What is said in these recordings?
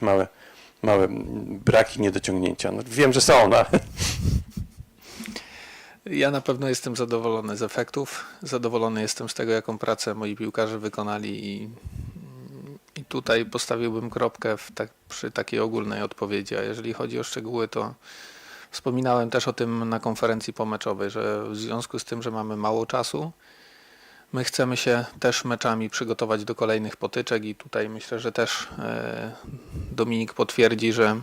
małe, małe braki, niedociągnięcia. No, wiem, że są, no, ale Ja na pewno jestem zadowolony z efektów. Zadowolony jestem z tego, jaką pracę moi piłkarze wykonali i, i tutaj postawiłbym kropkę tak, przy takiej ogólnej odpowiedzi. A jeżeli chodzi o szczegóły, to wspominałem też o tym na konferencji pomeczowej, że w związku z tym, że mamy mało czasu, my chcemy się też meczami przygotować do kolejnych potyczek i tutaj myślę, że też e, Dominik potwierdzi, że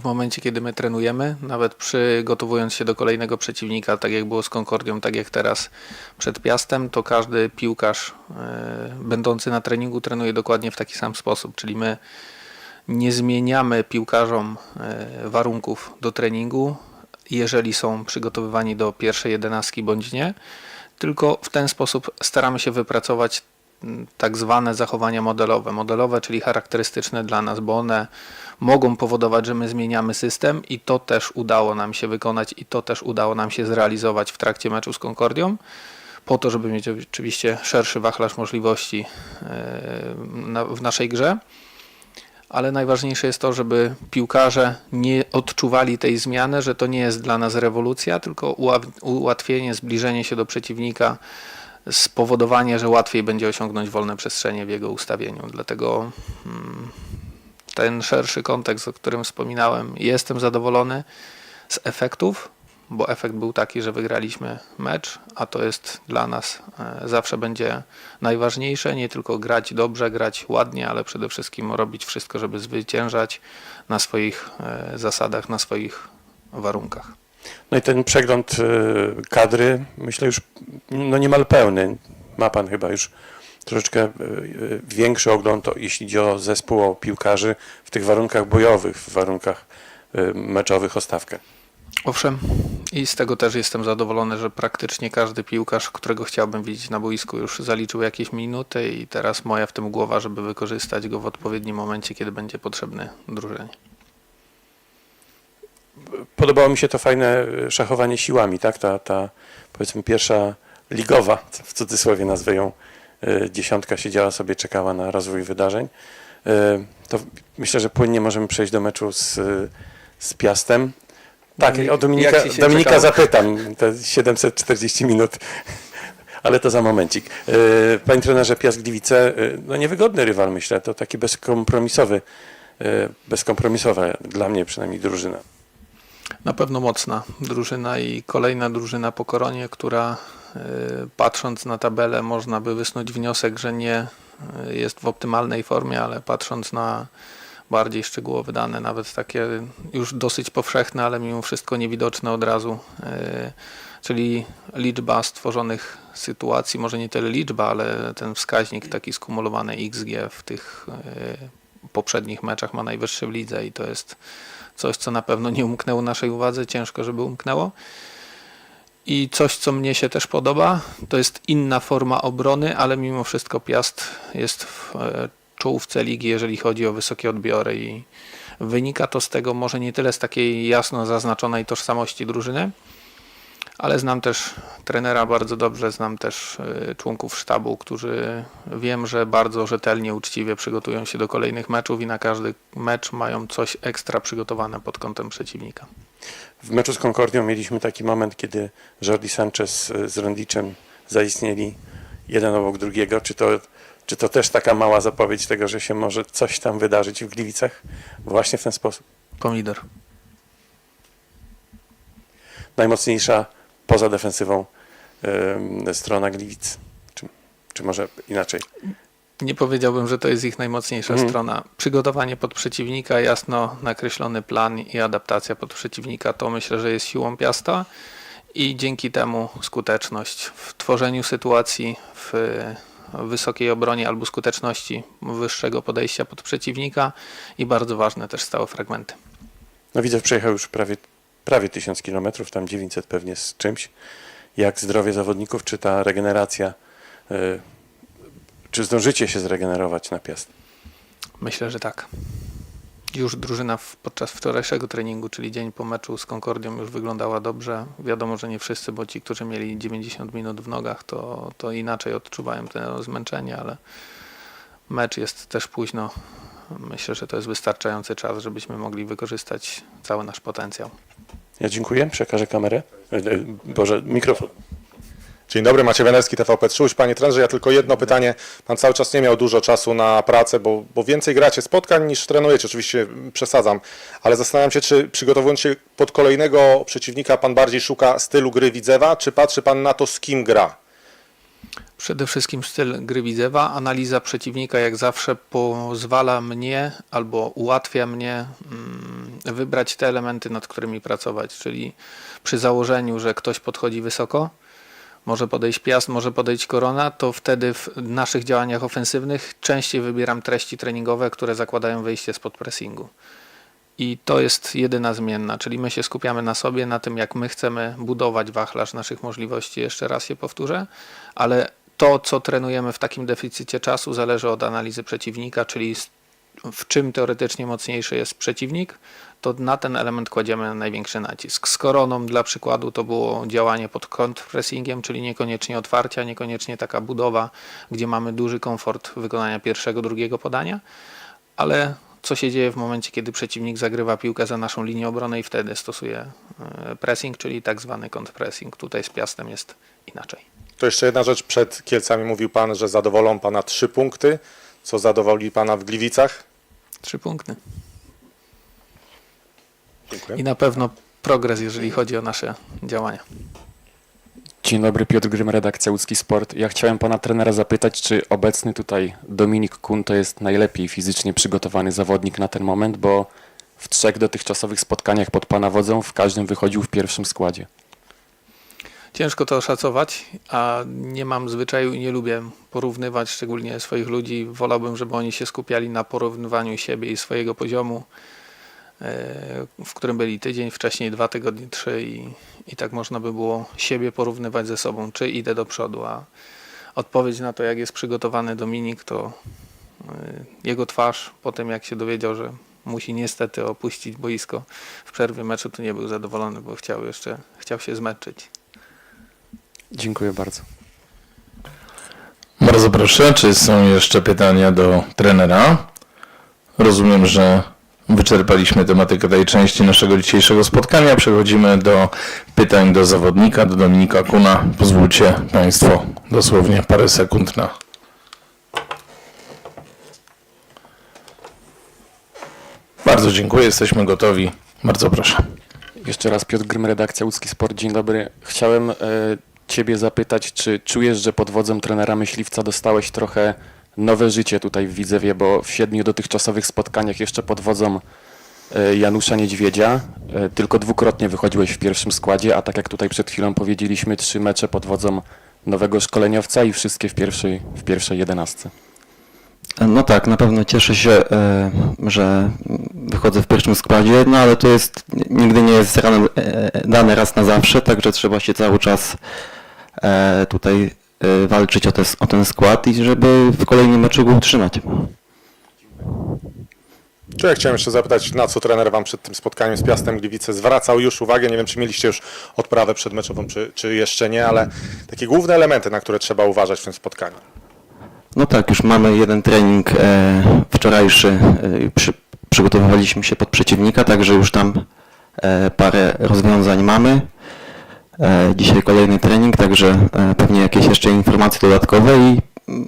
w momencie, kiedy my trenujemy, nawet przygotowując się do kolejnego przeciwnika, tak jak było z Concordią, tak jak teraz przed Piastem, to każdy piłkarz e, będący na treningu trenuje dokładnie w taki sam sposób, czyli my nie zmieniamy piłkarzom e, warunków do treningu, jeżeli są przygotowywani do pierwszej jedenastki bądź nie, tylko w ten sposób staramy się wypracować mm, tak zwane zachowania modelowe. Modelowe, czyli charakterystyczne dla nas, bo one mogą powodować, że my zmieniamy system i to też udało nam się wykonać i to też udało nam się zrealizować w trakcie meczu z Concordią po to, żeby mieć oczywiście szerszy wachlarz możliwości e, w naszej grze. Ale najważniejsze jest to, żeby piłkarze nie odczuwali tej zmiany, że to nie jest dla nas rewolucja, tylko ułatwienie, zbliżenie się do przeciwnika, spowodowanie, że łatwiej będzie osiągnąć wolne przestrzenie w jego ustawieniu. Dlatego mm, ten szerszy kontekst, o którym wspominałem, jestem zadowolony z efektów, bo efekt był taki, że wygraliśmy mecz, a to jest dla nas e, zawsze będzie najważniejsze, nie tylko grać dobrze, grać ładnie, ale przede wszystkim robić wszystko, żeby zwyciężać na swoich e, zasadach, na swoich warunkach. no i ten przegląd e, kadry, myślę już no niemal pełny. Ma pan chyba już troszeczkę większy ogląd, jeśli chodzi o zespół, o piłkarzy w tych warunkach bojowych, w warunkach meczowych o stawkę. Owszem, i z tego też jestem zadowolony, że praktycznie każdy piłkarz, którego chciałbym widzieć na boisku, już zaliczył jakieś minuty i teraz moja w tym głowa, żeby wykorzystać go w odpowiednim momencie, kiedy będzie potrzebny drużynie. Podobało mi się to fajne e, szachowanie siłami, tak? Ta, ta powiedzmy pierwsza ligowa, w cudzysłowie nazwę ją, e, dziesiątka siedziała sobie, czekała na rozwój wydarzeń. E, To myślę, że płynnie możemy przejść do meczu z, z Piastem. Tak, Dominik, o Dominika, się Dominika czekało? zapytam, te 740 minut, ale to za momencik. E, Panie trenerze, Piast Gliwice, e, no niewygodny rywal myślę, to taki bezkompromisowy, e, bezkompromisowa dla mnie przynajmniej drużyna. Na pewno mocna drużyna i kolejna drużyna po koronie, która patrząc na tabelę można by wysnuć wniosek, że nie jest w optymalnej formie, ale patrząc na bardziej szczegółowe dane, nawet takie już dosyć powszechne, ale mimo wszystko niewidoczne od razu, e, czyli liczba stworzonych sytuacji, może nie tyle liczba, ale ten wskaźnik taki skumulowany XG w tych e, poprzednich meczach ma najwyższy w lidze i to jest coś, co na pewno nie umknęło naszej uwadze, ciężko, żeby umknęło. I coś, co mnie się też podoba, to jest inna forma obrony, ale mimo wszystko Piast jest w e, czołówce ligi, jeżeli chodzi o wysokie odbiory i wynika to z tego może nie tyle z takiej jasno zaznaczonej tożsamości drużyny, ale znam też trenera bardzo dobrze, znam też e, członków sztabu, którzy wiem, że bardzo rzetelnie, uczciwie przygotują się do kolejnych meczów i na każdy mecz mają coś ekstra przygotowane pod kątem przeciwnika. W meczu z Concordią mieliśmy taki moment, kiedy Jordi Sanchez y, z Rondiczem zaistnieli jeden obok drugiego. Czy to, czy to też taka mała zapowiedź tego, że się może coś tam wydarzyć w Gliwicach właśnie w ten sposób? Pomidor. Najmocniejsza poza defensywą ym, strona Gliwic. Czy, czy może inaczej? Nie powiedziałbym, że to jest ich najmocniejsza Mhm. strona. Przygotowanie pod przeciwnika, jasno nakreślony plan i adaptacja pod przeciwnika to myślę, że jest siłą Piasta i dzięki temu skuteczność w tworzeniu sytuacji, w wysokiej obronie albo skuteczności wyższego podejścia pod przeciwnika i bardzo ważne też stałe fragmenty. No widzę, przejechał już prawie, prawie 1000 km, tam 900 pewnie z czymś. Jak zdrowie zawodników, czy ta regeneracja, y, czy zdążycie się zregenerować na Piast? Myślę, że tak. Już drużyna podczas wczorajszego treningu, czyli dzień po meczu z Concordią już wyglądała dobrze. Wiadomo, że nie wszyscy, bo ci, którzy mieli 90 minut w nogach, to, to inaczej odczuwają to zmęczenie, ale mecz jest też późno myślę, że to jest wystarczający czas, żebyśmy mogli wykorzystać cały nasz potencjał. Ja dziękuję, przekażę kamerę. E, e, Boże, mikrofon. Dzień dobry, Maciej Wenerski, TVP Trzuś. Panie trenerze, ja tylko jedno pytanie. Pan cały czas nie miał dużo czasu na pracę, bo, bo więcej gracie spotkań niż trenujecie. Oczywiście przesadzam, ale zastanawiam się, czy przygotowując się pod kolejnego przeciwnika, pan bardziej szuka stylu gry Widzewa, czy patrzy pan na to, z kim gra? Przede wszystkim styl gry Widzewa. Analiza przeciwnika jak zawsze pozwala mnie albo ułatwia mnie mm, wybrać te elementy, nad którymi pracować. Czyli przy założeniu, że ktoś podchodzi wysoko, może podejść Piast, może podejść Korona, to wtedy w naszych działaniach ofensywnych częściej wybieram treści treningowe, które zakładają wyjście spod pressingu. I to jest jedyna zmienna, czyli my się skupiamy na sobie, na tym, jak my chcemy budować wachlarz naszych możliwości, jeszcze raz się powtórzę, ale to, co trenujemy w takim deficycie czasu, zależy od analizy przeciwnika, czyli w czym teoretycznie mocniejszy jest przeciwnik, to na ten element kładziemy największy nacisk. Z koroną dla przykładu to było działanie pod kontrpressingiem, czyli niekoniecznie otwarcia, niekoniecznie taka budowa, gdzie mamy duży komfort wykonania pierwszego, drugiego podania, ale co się dzieje w momencie, kiedy przeciwnik zagrywa piłkę za naszą linię obrony i wtedy stosuje e, pressing, czyli tak zwany kontrpressing. Tutaj z Piastem jest inaczej. To jeszcze jedna rzecz. Przed Kielcami mówił pan, że zadowolą pana trzy punkty. Co zadowoli pana w Gliwicach? Trzy punkty. Dziękuję. I na pewno progres, jeżeli chodzi o nasze działania. Dzień dobry, Piotr Grym, redakcja Łódzki Sport. Ja chciałem pana trenera zapytać, czy obecny tutaj Dominik Kun to jest najlepiej fizycznie przygotowany zawodnik na ten moment, bo w trzech dotychczasowych spotkaniach pod pana wodzą w każdym wychodził w pierwszym składzie. Ciężko to oszacować, a nie mam zwyczaju i nie lubię porównywać szczególnie swoich ludzi. Wolałbym, żeby oni się skupiali na porównywaniu siebie i swojego poziomu, w którym byli tydzień, wcześniej dwa tygodnie, trzy i, i tak można by było siebie porównywać ze sobą, czy idę do przodu, a odpowiedź na to, jak jest przygotowany Dominik, to e, jego twarz po tym, jak się dowiedział, że musi niestety opuścić boisko w przerwie meczu, to nie był zadowolony, bo chciał jeszcze, chciał się zmęczyć. Dziękuję bardzo. Bardzo proszę, czy są jeszcze pytania do trenera? Rozumiem, że wyczerpaliśmy tematykę tej części naszego dzisiejszego spotkania. Przechodzimy do pytań do zawodnika, do Dominika Kuna. Pozwólcie Państwo dosłownie parę sekund na Bardzo dziękuję, jesteśmy gotowi. Bardzo proszę. Jeszcze raz Piotr Grym, redakcja Łódzki Sport. Dzień dobry. Chciałem e, ciebie zapytać, czy czujesz, że pod wodzą trenera Myśliwca dostałeś trochę nowe życie tutaj w Widzewie, bo w siedmiu dotychczasowych spotkaniach jeszcze pod wodzą e, Janusza Niedźwiedzia e, tylko dwukrotnie wychodziłeś w pierwszym składzie, a tak jak tutaj przed chwilą powiedzieliśmy, trzy mecze pod wodzą nowego szkoleniowca i wszystkie w pierwszej, w pierwszej jedenastce. No tak, na pewno cieszę się, e, że wychodzę w pierwszym składzie, no ale to jest, nigdy nie jest dane raz na zawsze, także trzeba się cały czas tutaj walczyć o, te, o ten skład i żeby w kolejnym meczu go utrzymać. Czy ja chciałem jeszcze zapytać, na co trener wam przed tym spotkaniem z Piastem Gliwice zwracał już uwagę? Nie wiem, czy mieliście już odprawę przedmeczową, czy, czy jeszcze nie, ale takie główne elementy, na które trzeba uważać w tym spotkaniu. No tak, już mamy jeden trening e, wczorajszy, e, przy, przygotowywaliśmy się pod przeciwnika, także już tam e, parę rozwiązań mamy. E, dzisiaj kolejny trening, także e, pewnie jakieś jeszcze informacje dodatkowe, i,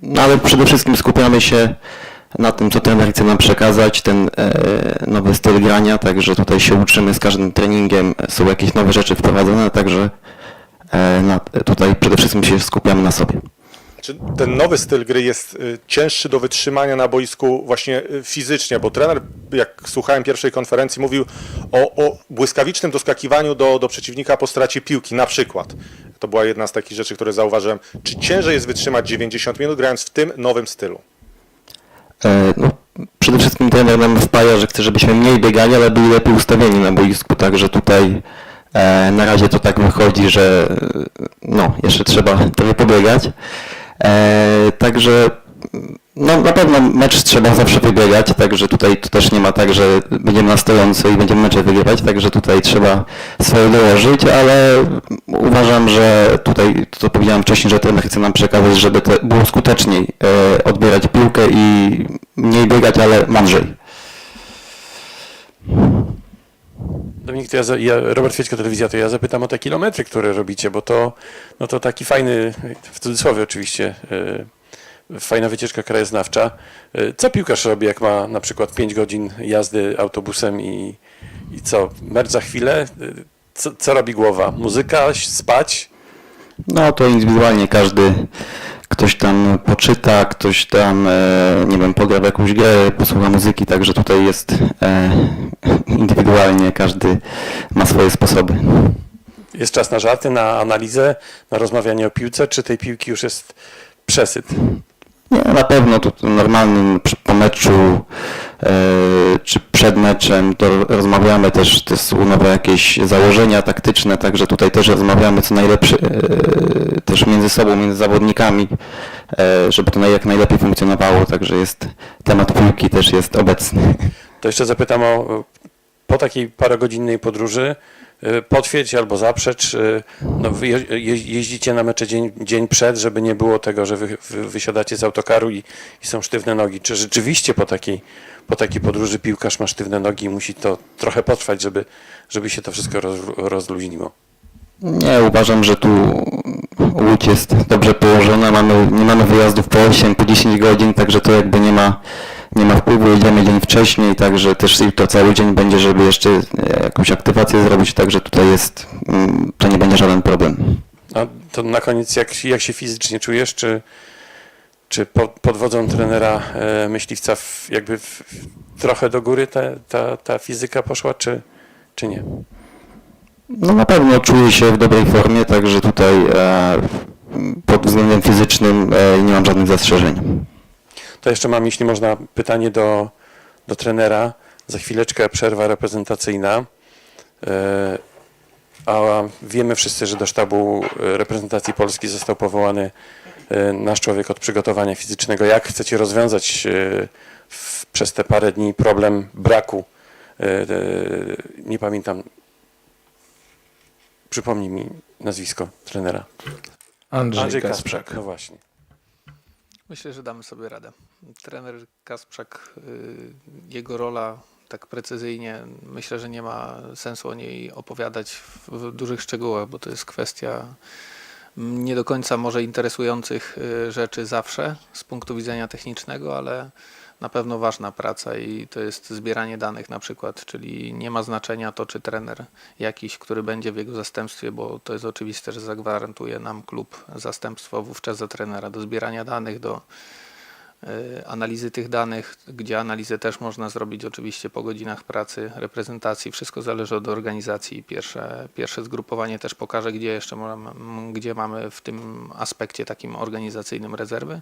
no, ale przede wszystkim skupiamy się na tym, co trener chce nam przekazać, ten e, nowy styl grania, także tutaj się uczymy z każdym treningiem, są jakieś nowe rzeczy wprowadzone, także tutaj przede wszystkim się skupiamy na sobie. Czy ten nowy styl gry jest y, cięższy do wytrzymania na boisku właśnie y, fizycznie? Bo trener, jak słuchałem pierwszej konferencji, mówił o, o błyskawicznym doskakiwaniu do, do przeciwnika po stracie piłki, na przykład. To była jedna z takich rzeczy, które zauważyłem. Czy ciężej jest wytrzymać 90 minut grając w tym nowym stylu? E, No, przede wszystkim trener nam wpaja, że chce, żebyśmy mniej biegali, ale byli lepiej ustawieni na boisku, także tutaj e, na razie to tak wychodzi, że e, no, jeszcze trzeba trochę pobiegać. E, także no, na pewno mecz trzeba zawsze wybiegać, także tutaj to też nie ma tak, że będziemy na stojąco i będziemy mecze wygrywać, także tutaj trzeba swoje dołożyć, ale uważam, że tutaj, to powiedziałem wcześniej, że trener chce nam przekazać, żeby było skuteczniej e, odbierać piłkę i mniej biegać, ale mądrzej. Dominik, to ja, ja, Robert Fiedźko, Telewizja, to ja zapytam o te kilometry, które robicie, bo to, no to taki fajny, w cudzysłowie oczywiście, e, fajna wycieczka krajoznawcza. E, Co piłkarz robi, jak ma na przykład 5 godzin jazdy autobusem i, i co, mecz za chwilę? E, Co, co robi głowa? Muzyka, spać? No to indywidualnie każdy, ktoś tam poczyta, ktoś tam, e, nie wiem, pogra w jakąś grę, posłucha muzyki, także tutaj jest e, indywidualnie, każdy ma swoje sposoby. Jest czas na żarty, na analizę, na rozmawianie o piłce, czy tej piłki już jest przesyt? Nie, na pewno to to normalnym po meczu e, czy przed meczem to rozmawiamy też, to są nowe jakieś założenia taktyczne, także tutaj też rozmawiamy co najlepsze też między sobą, między zawodnikami, e, żeby to jak najlepiej funkcjonowało, także jest temat piłki też jest obecny. To jeszcze zapytam o, po takiej parogodzinnej podróży, potwierdź albo zaprzecz, y, no je, jeździcie na mecze dzień, dzień przed, żeby nie było tego, że wy, wy wysiadacie z autokaru i, i są sztywne nogi. Czy rzeczywiście po takiej, po takiej podróży piłkarz ma sztywne nogi i musi to trochę potrwać, żeby, żeby się to wszystko roz, rozluźniło? Nie, uważam, że tu łódź jest dobrze położona, mamy, nie mamy wyjazdów po 8, po 10 godzin, także to jakby nie ma, nie ma wpływu, jedziemy dzień wcześniej, także też jutro cały dzień będzie, żeby jeszcze e, jakąś aktywację zrobić, także tutaj jest, mm, to nie będzie żaden problem. A to na koniec, jak, jak się fizycznie czujesz, czy, czy pod, pod wodzą trenera e, myśliwca w, jakby w, w, trochę do góry ta, ta, ta fizyka poszła, czy, czy nie? No na pewno czuję się w dobrej formie, także tutaj e, pod względem fizycznym e, nie mam żadnych zastrzeżeń. To jeszcze mam, jeśli można, pytanie do, do trenera. Za chwileczkę przerwa reprezentacyjna. E, A wiemy wszyscy, że do sztabu reprezentacji Polski został powołany nasz człowiek od przygotowania fizycznego. Jak chcecie rozwiązać w, przez te parę dni problem braku? Nie pamiętam. Przypomnij mi nazwisko trenera. Andrzej, Kasprzak. No właśnie. Myślę, że damy sobie radę. Trener Kasprzak, y, jego rola tak precyzyjnie, myślę, że nie ma sensu o niej opowiadać w, w dużych szczegółach, bo to jest kwestia nie do końca może interesujących y, rzeczy zawsze z punktu widzenia technicznego, ale na pewno ważna praca i to jest zbieranie danych na przykład, czyli nie ma znaczenia to, czy trener jakiś, który będzie w jego zastępstwie, bo to jest oczywiste, że zagwarantuje nam klub zastępstwo wówczas za trenera. Do zbierania danych, do y, analizy tych danych, gdzie analizę też można zrobić oczywiście po godzinach pracy, reprezentacji, wszystko zależy od organizacji. Pierwsze, pierwsze zgrupowanie też pokaże, gdzie jeszcze gdzie mamy w tym aspekcie takim organizacyjnym rezerwy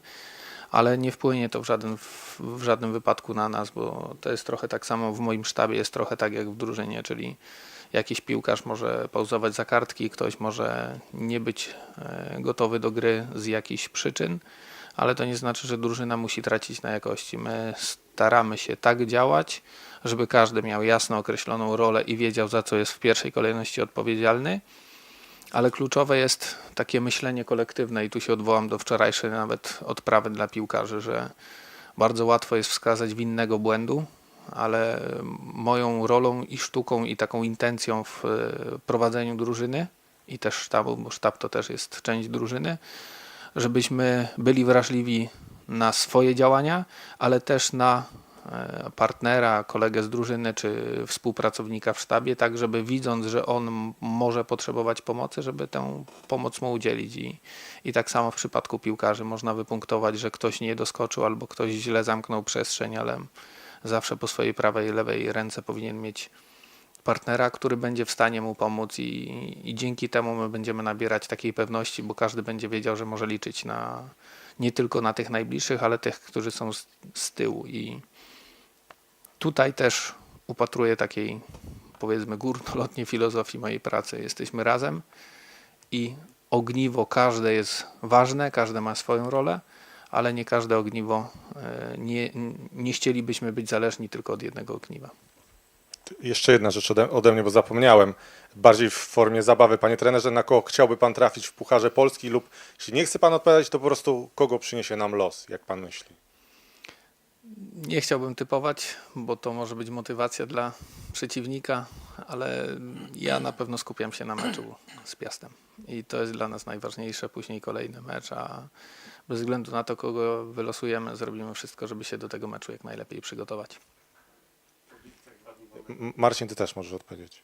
ale nie wpłynie to w, żaden, w, żadnym wypadku na nas, bo to jest trochę tak samo w moim sztabie, jest trochę tak jak w drużynie, czyli jakiś piłkarz może pauzować za kartki, ktoś może nie być e, gotowy do gry z jakichś przyczyn, ale to nie znaczy, że drużyna musi tracić na jakości. My staramy się tak działać, żeby każdy miał jasno określoną rolę i wiedział, za co jest w pierwszej kolejności odpowiedzialny. Ale kluczowe jest takie myślenie kolektywne i tu się odwołam do wczorajszej nawet odprawy dla piłkarzy, że bardzo łatwo jest wskazać winnego błędu, ale moją rolą i sztuką i taką intencją w e, prowadzeniu drużyny i też sztabu, bo sztab to też jest część drużyny, żebyśmy byli wrażliwi na swoje działania, ale też na partnera, kolegę z drużyny czy współpracownika w sztabie, tak żeby widząc, że on może potrzebować pomocy, żeby tę pomoc mu udzielić. I, I tak samo w przypadku piłkarzy. Można wypunktować, że ktoś nie doskoczył albo ktoś źle zamknął przestrzeń, ale zawsze po swojej prawej i lewej ręce powinien mieć partnera, który będzie w stanie mu pomóc. I, i dzięki temu my będziemy nabierać takiej pewności, bo każdy będzie wiedział, że może liczyć na nie tylko na tych najbliższych, ale tych, którzy są z, z tyłu. I tutaj też upatruję takiej powiedzmy górnolotnie filozofii mojej pracy. Jesteśmy razem i ogniwo każde jest ważne, każde ma swoją rolę, ale nie każde ogniwo, e, nie, nie chcielibyśmy być zależni tylko od jednego ogniwa. Jeszcze jedna rzecz ode, ode mnie, bo zapomniałem. Bardziej w formie zabawy, panie trenerze, na kogo chciałby pan trafić w Pucharze Polski lub jeśli nie chce pan odpowiadać, to po prostu kogo przyniesie nam los, jak pan myśli? Nie chciałbym typować, bo to może być motywacja dla przeciwnika, ale ja na pewno skupiam się na meczu z Piastem. I to jest dla nas najważniejsze, później kolejny mecz, a bez względu na to, kogo wylosujemy, zrobimy wszystko, żeby się do tego meczu jak najlepiej przygotować. Marcin, ty też możesz odpowiedzieć.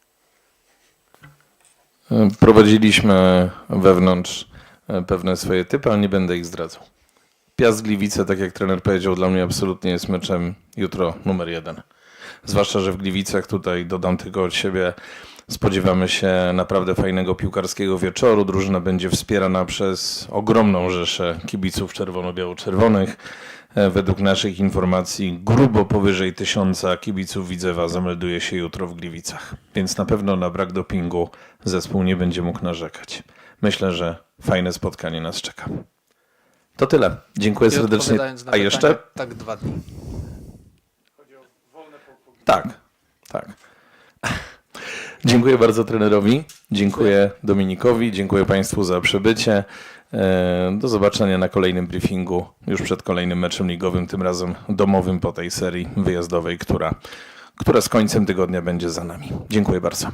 Prowadziliśmy wewnątrz e, pewne swoje typy, ale nie będę ich zdradzał. Piast Gliwice, tak jak trener powiedział, dla mnie absolutnie jest meczem jutro numer jeden. Zwłaszcza, że w Gliwicach tutaj dodam tylko od siebie. Spodziewamy się naprawdę fajnego piłkarskiego wieczoru. Drużyna będzie wspierana przez ogromną rzeszę kibiców czerwono-biało-czerwonych. E, Według naszych informacji grubo powyżej tysiąca kibiców Widzewa zamelduje się jutro w Gliwicach. Więc na pewno na brak dopingu zespół nie będzie mógł narzekać. Myślę, że fajne spotkanie nas czeka. To tyle. Dziękuję I serdecznie. A jeszcze? pytanie, Tak, dwa dni. Tak, tak. Dziękuję bardzo trenerowi, dziękuję Dominikowi, dziękuję Państwu za przybycie. E, Do zobaczenia na kolejnym briefingu, już przed kolejnym meczem ligowym, tym razem domowym po tej serii wyjazdowej, która, która z końcem tygodnia będzie za nami. Dziękuję bardzo.